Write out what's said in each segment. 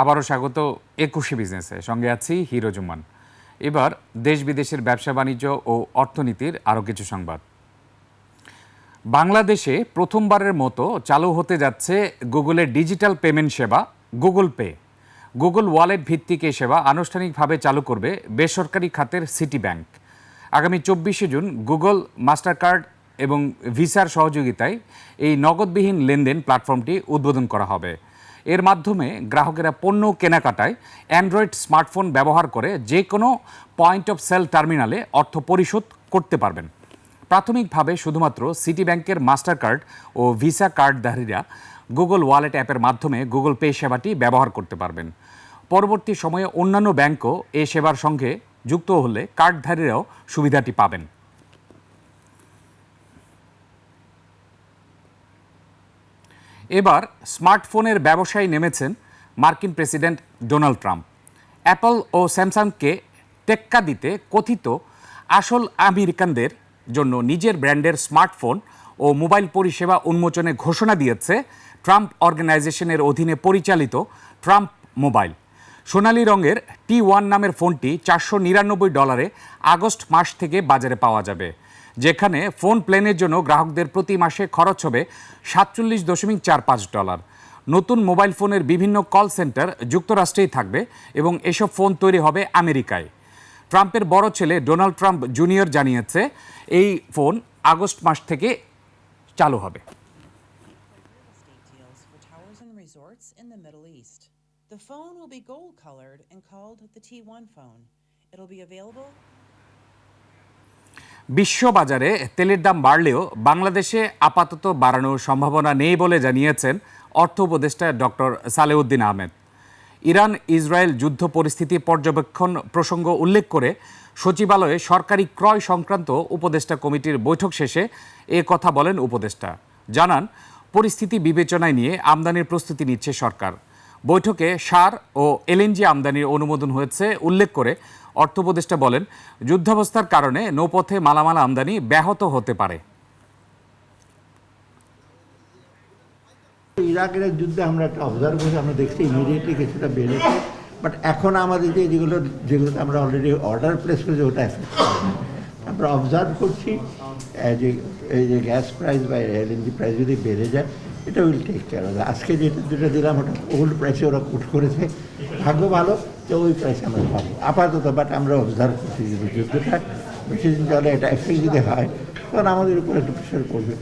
আবারও স্বাগত একুশে বিজনেসে। সঙ্গে আছি হিরো জুম্মান। এবার দেশ বিদেশের ব্যবসা, বাণিজ্য ও অর্থনীতির আরও কিছু সংবাদ। বাংলাদেশে প্রথমবারের মতো চালু হতে যাচ্ছে গুগলের ডিজিটাল পেমেন্ট সেবা, গুগল পে। গুগল ওয়ালেট ভিত্তিক এ সেবা আনুষ্ঠানিকভাবে চালু করবে বেসরকারি খাতের সিটি ব্যাংক। আগামী চব্বিশে জুন গুগল মাস্টার কার্ড এবং ভিসার সহযোগিতায় এই নগদবিহীন লেনদেন প্ল্যাটফর্মটি উদ্বোধন করা হবে। এর মাধ্যমে গ্রাহকেরা পণ্য কেনাকাটায় অ্যান্ড্রয়েড স্মার্টফোন ব্যবহার করে যে কোনো পয়েন্ট অফ সেল টার্মিনালে অর্থ পরিশোধ করতে পারবেন। প্রাথমিকভাবে শুধুমাত্র সিটি ব্যাংকের মাস্টার কার্ড ও ভিসা কার্ডধারীরা গুগল ওয়ালেট অ্যাপের মাধ্যমে গুগল পে সেবাটি ব্যবহার করতে পারবেন। পরবর্তী সময়ে অন্যান্য ব্যাংকও এ সেবার সঙ্গে যুক্ত হলে কার্ডধারীরাও সুবিধাটি পাবেন। এবার স্মার্টফোনের ব্যবসায় নেমেছেন মার্কিন প্রেসিডেন্ট ডোনাল্ড ট্রাম্প। অ্যাপল ও স্যামসাংকে টেক্কা দিতে কথিত আসল আমেরিকানদের জন্য নিজের ব্র্যান্ডের স্মার্টফোন ও মোবাইল পরিষেবা উন্মোচনে ঘোষণা দিয়েছে ট্রাম্প অর্গানাইজেশনের অধীনে পরিচালিত ট্রাম্প মোবাইল। সোনালী রঙের টি ওয়ান নামের ফোনটি চারশো নিরানব্বই ডলারে আগস্ট মাস থেকে বাজারে পাওয়া যাবে। যেখানে ফোন প্ল্যানের জন্য গ্রাহকদের প্রতি মাসে খরচ হবে সাতচল্লিশ দশমিক চার পাঁচ ডলার নতুন মোবাইল ফোনের বিভিন্ন কল সেন্টার যুক্তরাষ্ট্রেই থাকবে এবং এসব ফোন তৈরি হবে আমেরিকায় ট্রাম্পের বড় ছেলে ডোনাল্ড ট্রাম্প জুনিয়র জানিয়েছে, এই ফোন আগস্ট মাস থেকে চালু হবে. The phone will be gold colored and called the T1 phone. It'll be available বিশ্ববাজারে তেলের দাম বাড়লেও বাংলাদেশে আপাতত বাড়ানোর সম্ভাবনা নেই বলে জানিয়েছেন অর্থ উপদেষ্টা doctor Salehuddin Ahmed. Iran Israel যুদ্ধ পরিস্থিতি পর্যবেক্ষণ প্রসঙ্গ উল্লেখ করে সচিবালয়ে সরকারি ক্রয় সংক্রান্ত উপদেষ্টা কমিটির বৈঠক শেষে এ কথা বলেন উপদেষ্টা। জানান, পরিস্থিতি বিবেচনায় নিয়ে আমদানির প্রস্তুতি নিচ্ছে সরকার। বৈঠকে সার ও এলএনজি আমদানির অনুমোদন হয়েছে উল্লেখ করে অর্থ উপদেষ্টা বলেন, যুদ্ধাবস্থার কারণে নৌপথে মালামাল আমদানি ব্যাহত হতে পারে ইরাকের যুদ্ধে আমরা একটা অবজার্ভ করেছি, আমরা দেখছি ইমিডিয়েটলি কিছুটা বেড়েছে বাট এখন আমাদের যে যেগুলো আমরা অলরেডি অর্ডার প্লেস করেছি, ওটা এফেক্ট। আমরা অবজার্ভ করছি যে, এই যে গ্যাস প্রাইস বা এলএনজি প্রাইস যদি বেড়ে যায়, এটা উইল টেক কেয়ার আজকে যেটা যেটা দিলাম, ওটা ওল্ড প্রাইসে ওরা কুট করেছে। ভাগ্য ভালো যে ওই প্রাইসে আমরা পাবো। আপাতত বাট আমরা অবজার্ভ করছি যদি যুদ্ধটা বেশি দিন চলে এটা এফেক্ট যদি হয় তখন আমাদের উপর একটু প্রেশার পড়বে।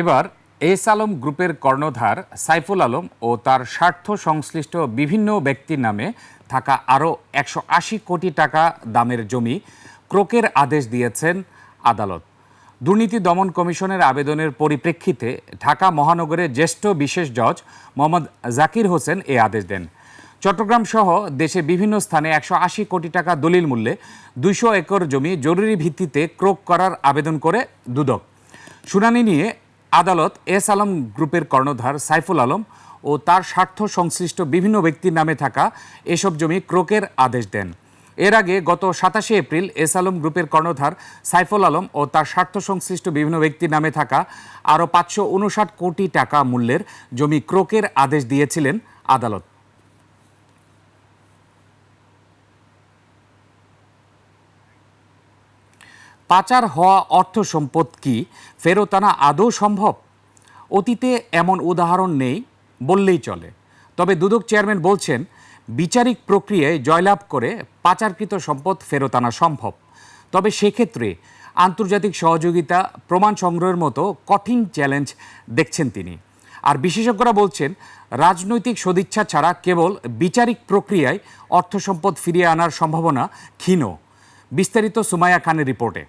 এবার এস আলম গ্রুপের কর্ণধার সাইফুল আলম ও তার স্বার্থ সংশ্লিষ্ট বিভিন্ন ব্যক্তির নামে থাকা আরও একশো আশি কোটি টাকা দামের জমি ক্রোকের আদেশ দিয়েছেন আদালত। দুর্নীতি দমন কমিশনের আবেদনের পরিপ্রেক্ষিতে ঢাকা মহানগরের জ্যেষ্ঠ বিশেষ জজ মোহাম্মদ জাকির হোসেন এ আদেশ দেন। চট্টগ্রাম সহ দেশে বিভিন্ন স্থানে একশো আশি কোটি টাকা দলিল মূল্যে দুইশো একর জমি জরুরি ভিত্তিতে ক্রোক করার আবেদন করে দুদক। শুনানি নিয়ে আদালত এস আলম গ্রুপের কর্ণধার সাইফুল আলম ও তার স্বার্থ সংশ্লিষ্ট বিভিন্ন ব্যক্তির নামে থাকা এসব জমি ক্রোকের আদেশ দেন। এর আগে গত সাতাশে এপ্রিল এস আলম গ্রুপের কর্ণধার সাইফুল আলম ও তার স্বার্থ সংশ্লিষ্ট বিভিন্ন ব্যক্তির নামে থাকা আরও পাঁচশো উনষাট কোটি টাকা মূল্যের জমি ক্রোকের আদেশ দিয়েছিলেন আদালত। পাচার হওয়া অর্থ সম্পদ কি? ফেরত আনা আদৌ সম্ভব? অতীতে এমন উদাহরণ নেই। বললেই চলে। তবে দুদক চেয়ারম্যান বলছেন, বিচারিক প্রক্রিয়ায় জয়লাভ করে পাচারকৃত সম্পদ ফেরত আনা সম্ভব। তবে সেক্ষেত্রে আন্তর্জাতিক সহযোগিতা প্রমাণ সংগ্রহের মতো কঠিন চ্যালেঞ্জ দেখছেন তিনি। আর বিশেষজ্ঞরা বলছেন, রাজনৈতিক সদিচ্ছা ছাড়া কেবল বিচারিক প্রক্রিয়ায় অর্থ সম্পদ ফিরিয়ে আনার সম্ভাবনা ক্ষীণ। বিস্তারিত সুমায়া খানের রিপোর্টে।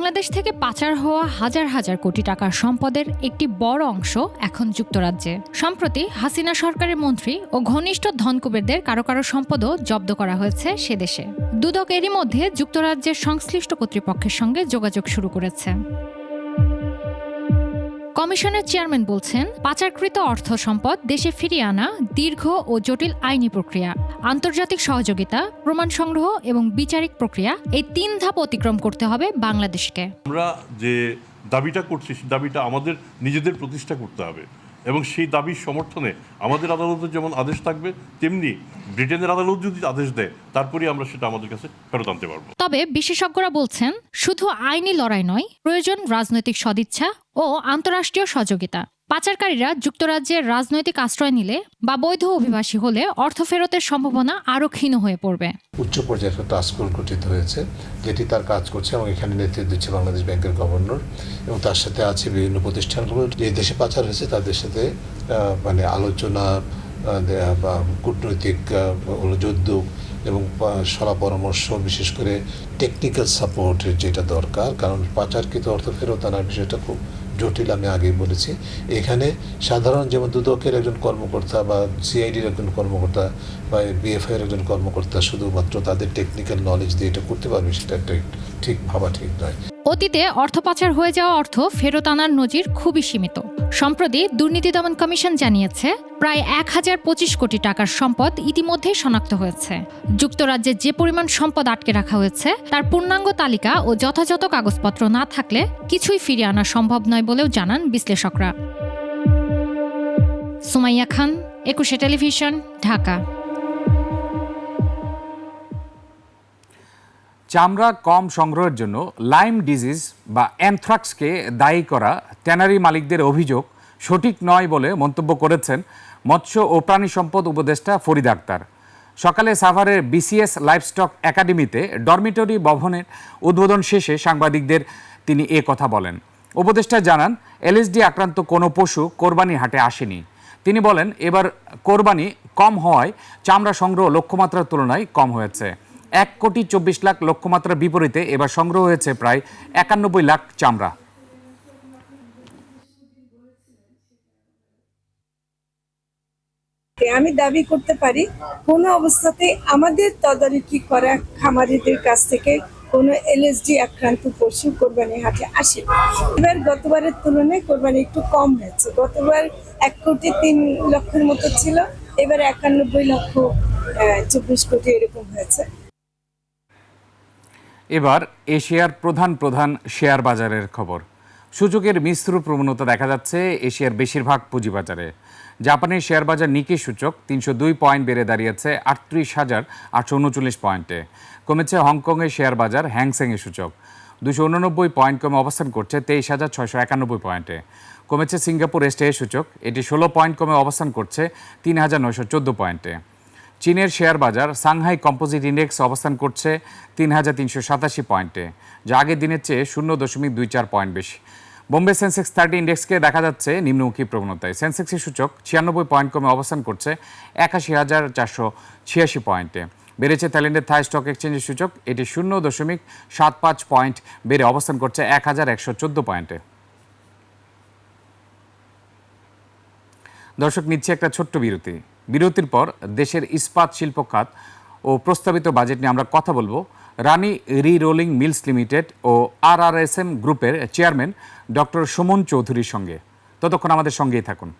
বাংলাদেশ থেকে পাচার হওয়া হাজার হাজার কোটি টাকার সম্পদের একটি বড় অংশ এখন যুক্তরাজ্যে। সম্প্রতি হাসিনা সরকারের মন্ত্রী ও ঘনিষ্ঠ ধনকুবেরদের কারও কারও সম্পদও জব্দ করা হয়েছে সে দেশে। দুদক এরই মধ্যে যুক্তরাজ্যের সংশ্লিষ্ট কর্তৃপক্ষের সঙ্গে যোগাযোগ শুরু করেছে। কমিশনের চেয়ারম্যান বলছেন, পাচারকৃত অর্থ সম্পদ দেশে ফিরিয়ে আনা দীর্ঘ ও জটিল আইনি প্রক্রিয়া, আন্তর্জাতিক সহযোগিতা, প্রমাণ সংগ্রহ এবং বিচারিক প্রক্রিয়া এই তিন ধাপ অতিক্রম করতে হবে বাংলাদেশকে। আমরা যে দাবিটা করছি দাবিটা আমাদের নিজেদের প্রতিষ্ঠা করতে হবে। এবং সেই দাবির সমর্থনে আমাদের আদালতের যেমন আদেশ থাকবে, তেমনি ব্রিটেনের আদালত যদি আদেশ দেয়, তারপরেই আমরা সেটা আমাদের কাছে ফেরত আনতে পারব। তবে বিশেষজ্ঞরা বলছেন, শুধু আইনি লড়াই নয়, প্রয়োজন রাজনৈতিক সদিচ্ছা ও আন্তঃরাষ্ট্রীয় সহযোগিতা। পাচারকারীরা যুক্তরাজ্যের রাজনৈতিক আশ্রয় নিলে বা বৈধ অভিবাসী হলে অর্থ ফেরতের সম্ভাবনা আরও ক্ষীণ হয়ে পড়বে। উচ্চ পর্যায়ের একটা টাস্ক ফোর্স গঠিত হয়েছে, যেটি তার কাজ করছে এবং এখানে নেতৃত্ব দিচ্ছে বাংলাদেশ ব্যাংকের গভর্নর এবং তার সাথে আছে বিভিন্ন প্রতিষ্ঠানগুলো। যে দেশে পাচার হয়েছে, তাদের সাথে মানে আলোচনা বা কূটনৈতিক যৌদ্যোগ এবং সলা পরামর্শ, বিশেষ করে টেকনিক্যাল সাপোর্টের যেটা দরকার, কারণ পাচারকৃত অর্থ ফেরত আনার বিষয়টা খুব জটিল, আমি আগেই বলেছি। এখানে সাধারণ যেমন দুদকের একজন কর্মকর্তা বা সিআইডির একজন কর্মকর্তা বা বিএফআই এর একজন কর্মকর্তা শুধুমাত্র তাদের টেকনিক্যাল নলেজ দিয়ে এটা করতে পারবে, সেটা ঠিক ভাবা ঠিক নয়। অতীতে অর্থ পাচার হয়ে যাওয়া অর্থ ফেরত আনার নজির খুবই সীমিত। সম্প্রতি দুর্নীতি দমন কমিশন জানিয়েছে, প্রায় এক হাজার পঁচিশ কোটি টাকার সম্পদ ইতিমধ্যেই শনাক্ত হয়েছে। যুক্তরাজ্যে যে পরিমাণ সম্পদ আটকে রাখা হয়েছে, তার পূর্ণাঙ্গ তালিকা ও যথাযথ কাগজপত্র না থাকলে কিছুই ফিরিয়ে আনা সম্ভব নয় বলেও জানান বিশ্লেষকরা। সুমাইয়া খান, একুশে টেলিভিশন, ঢাকা। চামড়া কম সংগ্রহের জন্য লাইম ডিজিজ বা অ্যানথ্রাক্সকে দায়ী করা ট্যানারি মালিকদের অভিযোগ সঠিক নয় বলে মন্তব্য করেছেন মৎস্য ও প্রাণী সম্পদ উপদেষ্টা ফরিদ আক্তার। সকালে সাভারের বিসিএস লাইভস্টক একাডেমিতে ডরমিটরি ভবনের উদ্বোধন শেষে সাংবাদিকদের তিনি এ কথা বলেন। উপদেষ্টা জানান, এলএসডি আক্রান্ত কোনো পশু কোরবানি হাটে আসেনি। তিনি বলেন, এবার কোরবানি কম হওয়ায় চামড়া সংগ্রহ লক্ষ্যমাত্রার তুলনায় কম হয়েছে। এক কোটি চব্বিশ লাখ লক্ষ্যমাত্রার বিপরীতে এবার সংগ্রহ হয়েছে প্রায় একানব্বই লাখ চামড়া। আমি দাবি করতে পারি, কোনো অবস্থাতে আমাদের তদারকি করা খামারিদের কাছ থেকে কোনো এলএসডি আক্রান্ত পশু কোরবানি হাটে আসে এবার গতবারের তুলনায় কোরবানি একটু কম হয়েছে। গতবার এক কোটি তিন লক্ষের মতো ছিল, এবার একানব্বই লক্ষ চব্বিশ কোটি এরকম হয়েছে। এবার এশিয়ার প্রধান প্রধান শেয়ার বাজারের খবর। সূচকের মিশ্র প্রবণতা দেখা যাচ্ছে এশিয়ার বেশিরভাগ পুঁজিবাজারে। জাপানের শেয়ার বাজার নিকি সূচক তিনশো দুই পয়েন্ট বেড়ে দাঁড়িয়েছে আটত্রিশ হাজার আটশো উনচল্লিশ পয়েন্টে। কমেছে হংকংয়ের শেয়ার বাজার হ্যাংসেংয়ের সূচক। দুশো উননব্বই পয়েন্ট কমে অবস্থান করছে তেইশ হাজার ছয়শো একানব্বই পয়েন্টে। কমেছে সিঙ্গাপুর এস্টে সূচক, এটি ষোলো পয়েন্ট কমে অবস্থান করছে তিন হাজার নয়শো চোদ্দ পয়েন্টে। চীনের শেয়ার বাজার সাংহাই কম্পোজিট ইন্ডেক্স অবস্থান করছে তিন হাজার তিনশো সাতাশি পয়েন্টে, যা আগের দিনের চেয়ে শূন্য দশমিক দুই চার পয়েন্ট বেশি। বোম্বে সেন্সেক্স থার্টি ইন্ডেক্সকে দেখা যাচ্ছে নিম্নমুখী প্রবণতায়। সেন্সেক্সের সূচক ছিয়ানব্বই পয়েন্ট কমে অবস্থান করছে একাশি হাজার চারশো ছিয়াশি পয়েন্টে। বেড়েছে থাইল্যান্ডের থাই স্টক এক্সচেঞ্জের সূচক, এটি শূন্য দশমিক সাত পাঁচ পয়েন্ট বেড়ে অবস্থান করছে এক হাজার একশো চোদ্দ পয়েন্টে। দর্শক, নিচ্ছে একটা ছোট্ট বিরতি। বিরতির পর দেশের ইস্পাত শিল্প খাত ও প্রস্তাবিত বাজেট নিয়ে আমরা কথা বলব। Rani re rolling mills limited ও আর গ্রুপের চেয়ারম্যান ডক্টর সুমন চৌধুরীর সঙ্গে। ততক্ষণ আমাদের সঙ্গেই থাকুন।